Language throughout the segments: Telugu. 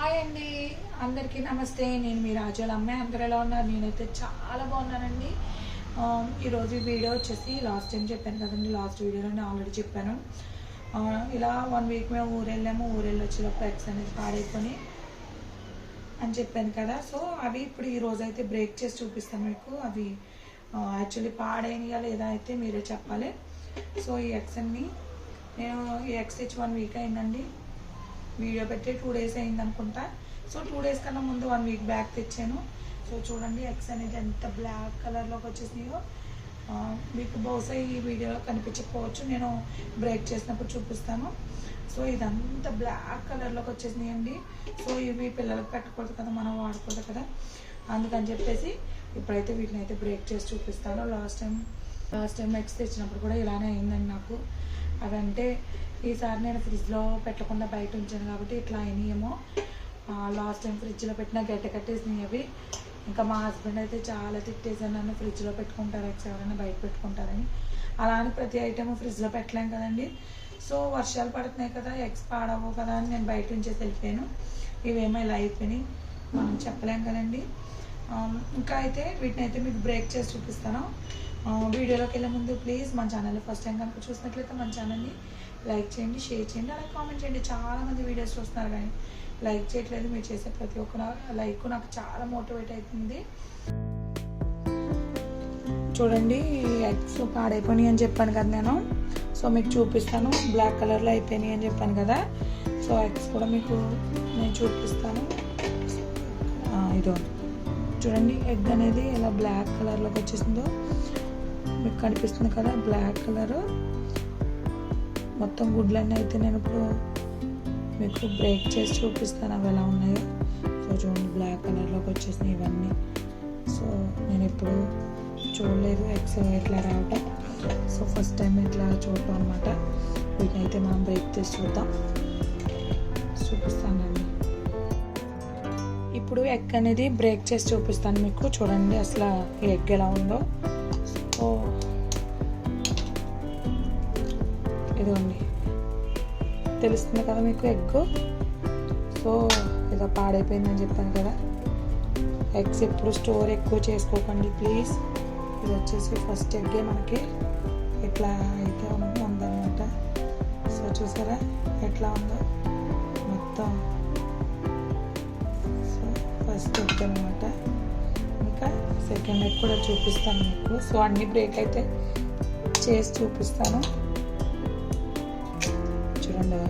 హాయ్ అండి. అందరికీ నమస్తే. నేను మీ రాజుల అమ్మాయి అందరూ ఎలా ఉన్నారు? నేనైతే చాలా బాగున్నానండి. ఈరోజు వీడియో వచ్చేసి లాస్ట్ టైం చెప్పాను కదండి. లాస్ట్ వీడియోలో నేను ఆల్రెడీ చెప్పాను. ఇలా వన్ వీక్ మేము ఊరెళ్ళాము. ఊరెళ్ళి వచ్చేటప్పుడు ఎక్స్ అనేది పాడైపోయి అని చెప్పాను కదా. సో అవి ఇప్పుడు ఈరోజు అయితే బ్రేక్ చేసి చూపిస్తాను మీకు. అవి యాక్చువల్లీ పాడైనయా లేదా అయితే మీరే చెప్పాలి. సో ఈ ఎక్స్ని నేను ఈ ఎక్స్ హెచ్ వన్ వీక్ అయిందండి. వీడియో పెట్టి టూ డేస్ అయింది అనుకుంటా. సో టూ డేస్ కన్నా ముందు వన్ వీక్ బ్యాక్ తెచ్చాను. సో చూడండి ఎక్స్ అనేది ఎంత బ్లాక్ కలర్లోకి వచ్చేసినాయో మీకు బహుశా ఈ వీడియోలో కనిపించకపోవచ్చు. నేను బ్రేక్ చేసినప్పుడు చూపిస్తాను. సో ఇదంతా బ్లాక్ కలర్లోకి వచ్చేసినాయండి. సో ఇవి పిల్లలకు పెట్టకూడదు కదా మనం వాడకూడదు కదా. అందుకని చెప్పేసి ఇప్పుడైతే వీటిని అయితే బ్రేక్ చేసి చూపిస్తాను. Last time last time eggs తెచ్చినప్పుడు కూడా ఇలానే అయిందండి నాకు. అవంటే ఈసారి నేను ఫ్రిడ్జ్లో పెట్టకుండా బయట ఉంచాను కాబట్టి ఇట్లా అయినాయేమో. లాస్ట్ టైం ఫ్రిడ్జ్లో పెట్టిన గడ్డ కట్టేసినాయి అవి. ఇంకా మా హస్బెండ్ అయితే చాలా తిట్టేసాను నన్ను ఫ్రిడ్జ్లో పెట్టుకుంటారు ఎక్స్ ఎవరైనా బయట పెట్టుకుంటారని. అలా అని ప్రతి ఐటెం ఫ్రిడ్జ్లో పెట్టలేం కదండి. సో వర్షాలు పడుతున్నాయి కదా ఎగ్స్ పాడవు కదా అని నేను బయట ఉంచేసి వెళ్ళిపోయాను. ఇవేమో ఇలా అయిపోయినాయి. మనం చెప్పలేం కదండి. ఇంకా అయితే వీటిని అయితే మీకు బ్రేక్ చేసి చూపిస్తాను. వీడియోలోకి వెళ్ళే ముందు ప్లీజ్ మన ఛానల్ ఫస్ట్ టైం కనుక చూసినట్లయితే మన ఛానల్ని లైక్ చేయండి షేర్ చేయండి అలాగే కామెంట్ చేయండి. చాలామంది వీడియోస్ చూస్తున్నారు కానీ లైక్ చేయట్లేదు. మీరు చేసే ప్రతి ఒక్క లైక్ నాకు చాలా మోటివేట్ అవుతుంది చూడండి ఎగ్స్ పాడైపోయినాయి అని చెప్పాను కదా నేను. సో మీకు చూపిస్తాను. బ్లాక్ కలర్లో అయిపోయినాయి అని చెప్పాను కదా. సో ఎగ్స్ కూడా మీకు నేను చూపిస్తాను. ఇదో. చూడండి ఎగ్ అనేది ఎలా బ్లాక్ కలర్లోకి వచ్చేసిందో. మీకు కనిపిస్తుంది కదా బ్లాక్ కలర్ మొత్తం గుడ్లన్నీ అయితే నేను ఇప్పుడు మీకు బ్రేక్ చేసి చూపిస్తాను అవి ఎలా ఉన్నాయో. సో చూడండి బ్లాక్ కలర్లోకి వచ్చేసినాయి ఇవన్నీ. సో నేను ఎప్పుడు చూడలేదు ఎక్స్ ఇట్లా రావటం సో ఫస్ట్ టైం ఇట్లా చూడటం అనమాట వీటిని అయితే మనం బ్రేక్ చేసి చూద్దాం. చూపిస్తానండి. ఇప్పుడు ఎగ్ అనేది బ్రేక్ చేసి చూపిస్తాను మీకు. చూడండి అసలు ఈ ఎగ్ ఎలా ఉందో. సో ఇదిగోండి. తెలుస్తుంది కదా మీకు ఎగ్. సో ఇలా పాడైపోయిందని చెప్పాను కదా. ఎగ్స్ ఎప్పుడు స్టోర్ ఎక్కువ చేసుకోకండి ప్లీజ్ ఇది వచ్చేసి ఫస్ట్ ఎగ్గే మనకి ఎట్లా అయితే ఉందన్నమాట. సో చూసారా? ఎట్లా ఉందో మొత్తం. సో ఫస్ట్ ఎగ్ అనమాట సెకండ్ ఎగ్ కూడా చూపిస్తాను మీకు. సో అన్ని బ్రేక్ అయితే చేసి చూపిస్తాను. చూడండి.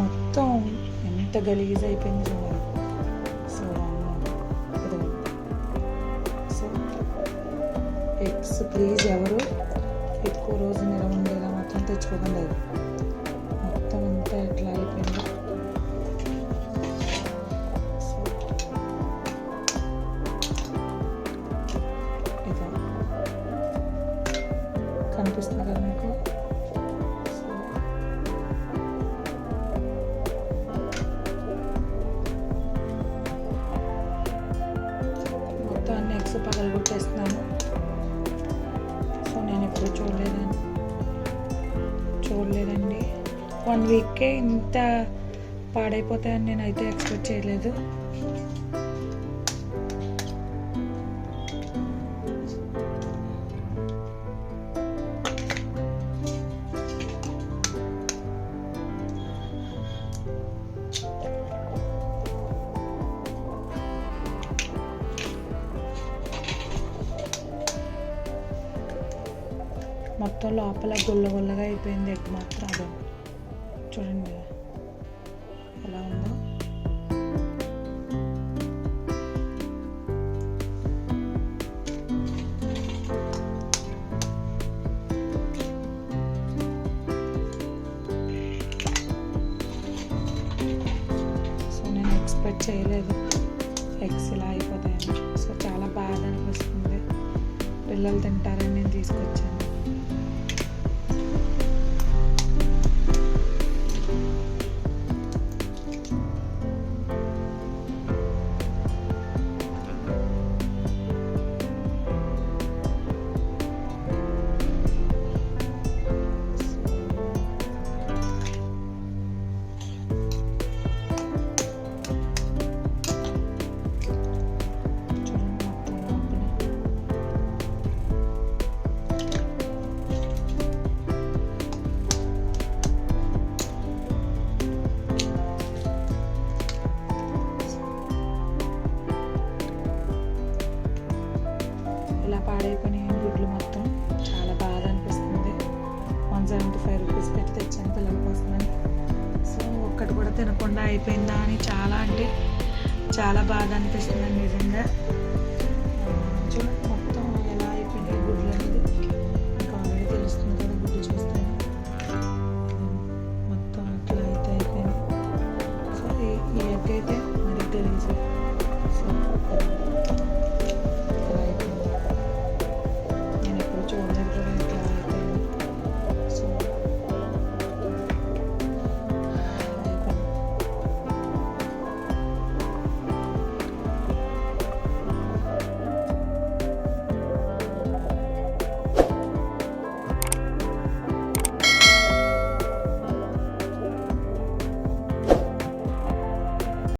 మొత్తం ఎంత గలీజ్ అయిపోయింది చూడండి. సో సో ఎగ్స్ ప్లీజ్ ఎవరు? ఎక్కువ రోజు నిలవ ఉండేలా మాత్రం తెచ్చుకోకండి ఎగ్స్ చేస్తున్నాను సో నేను ఎప్పుడు చూడలేదని చూడలేదండి. వన్ వీక్కే ఇంత పాడైపోతాయని నేనైతే ఎక్స్పెక్ట్ చేయలేదు. మొత్తం లోపల గుల్ల గుల్లగా అయిపోయింది ఎగ్ మాత్రం అదే. చూడండి ఎలా ఉందో. సో నేను ఎక్స్పెక్ట్ చేయలేదు ఎగ్స్ ఇలా అయిపోతాయని. సో చాలా బాధ అనిపిస్తుంది. పిల్లలు తింటారని నేను తీసుకొచ్చాను. పాడైపోయినాయి గుడ్లు మొత్తం. చాలా బాధ అనిపిస్తుంది. వన్ సెవెంటీ ఫైవ్ రూపీస్ పెట్టి తెచ్చాను పిల్లల కోసమని. సో ఒక్కటి కూడా తినకుండా అయిపోయిందా అని చాలా అంటే చాలా బాధ అనిపిస్తుంది నిజంగా.